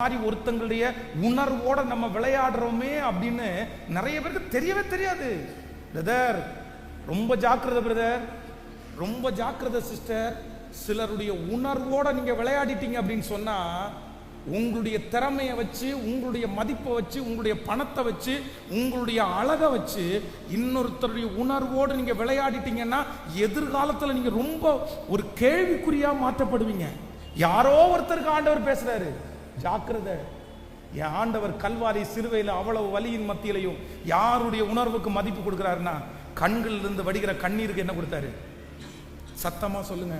மாதிரி ஒருத்தங்களுடைய உணர்வோட நம்ம விளையாடுறோமே அப்படின்னு நிறைய பேருக்கு தெரியவே தெரியாது. பிரதர் ரொம்ப ஜாக்கிரதை பிரதர் ரொம்ப ஜாக்கிரதை சிஸ்டர் சிலருடைய உணர்வோட நீங்க விளையாடிட்டீங்க அப்படின்னு சொன்னா உங்களுடைய திறமையை வச்சு உங்களுடைய மதிப்பை வச்சு உங்களுடைய பணத்தை வச்சு உங்களுடைய அழகை வச்சு இன்னொருத்தருடைய உணர்வோடு நீங்க விளையாடிட்டீங்கன்னா எதிர்காலத்தில் நீங்க ரொம்ப ஒரு கேள்விக்குறியா மாற்றப்படுவீங்க. யாரோ ஒருத்தருக்கு ஆண்டவர் பேசுறாரு. ஜாக்கிரதை. என் ஆண்டவர் கல்வாரி சிறுவையில் அவ்வளவு வலியின் மத்தியிலையும் யாருடைய உணர்வுக்கு மதிப்பு கொடுக்குறாருன்னா கண்களில் இருந்து வடிகிற கண்ணீருக்கு என்ன கொடுத்தாரு? சத்தமாக சொல்லுங்க.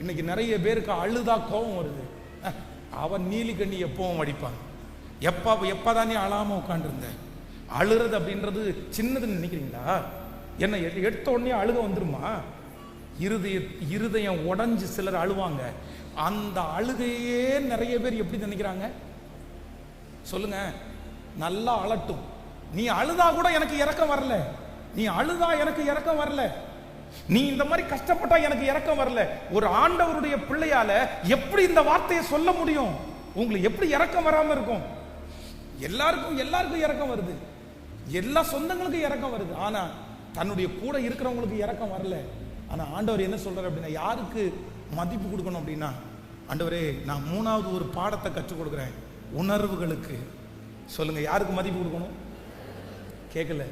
இன்னைக்கு நிறைய பேருக்கு அழுதா கோபம் வருது. அவன் நீலி கண்ணி எப்பவும் வடிப்பான் எப்போ எப்பதான் நீ அழாம உட்காந்துருந்த அழுறது அப்படின்றது சின்னதுன்னு நினைக்கிறீங்களா? என்ன எடுத்த உடனே அழுக வந்துருமா? இருதய இருதயம் உடஞ்சி சிலர் அழுவாங்க. அந்த அழுகையே நிறைய பேர் எப்படி நினைக்கிறாங்க? சொல்லுங்க. நல்லா அழட்டும் நீ அழுதா கூட எனக்கு இறக்கம் வரல. நீ அழுதா எனக்கு இறக்கம் வரல. நீ இந்த மாதிரி கஷ்டப்பட்டா எனக்கு இறக்கம் வரல. ஒரு ஆண்டவருடைய பிள்ளையால எப்படி இந்த வார்த்தையை சொல்ல முடியும்? உங்களுக்கு எப்படி இறக்கம் வராம இருக்கும்? எல்லாருக்கும் எல்லாருக்கும் இறக்கம் வருது. எல்லா சொந்தங்களுக்கும் இறக்கம் வருது. ஆனா தன்னுடைய கூட இருக்கிறவங்களுக்கு இறக்கம் வரல. ஆனா ஆண்டவர் என்ன சொல்றாரு அப்படின்னா யாருக்கு மதிப்பு கொடுக்கணும் அப்படின்னா ஆண்டவரே நான் மூணாவது ஒரு பாடத்தை கற்றுக் கொடுக்குறேன். உணர்வுகளுக்கு. சொல்லுங்க யாருக்கு மதிப்பு கொடுக்கணும்? கேட்கல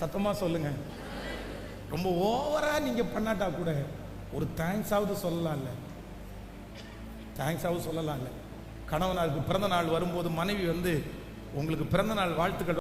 சத்தமா சொல்லுங்க. ரொம்ப ஓவரா நீங்க பண்ணாட்டா கூட ஒரு தேங்க்ஸாவது சொல்லலாம்ல. தேங்க்ஸாவது சொல்லலாம்ல. கணவனாருக்கு பிறந்த நாள் வரும்போது மனைவி வந்து உங்களுக்கு பிறந்த நாள் வாழ்த்துக்கள்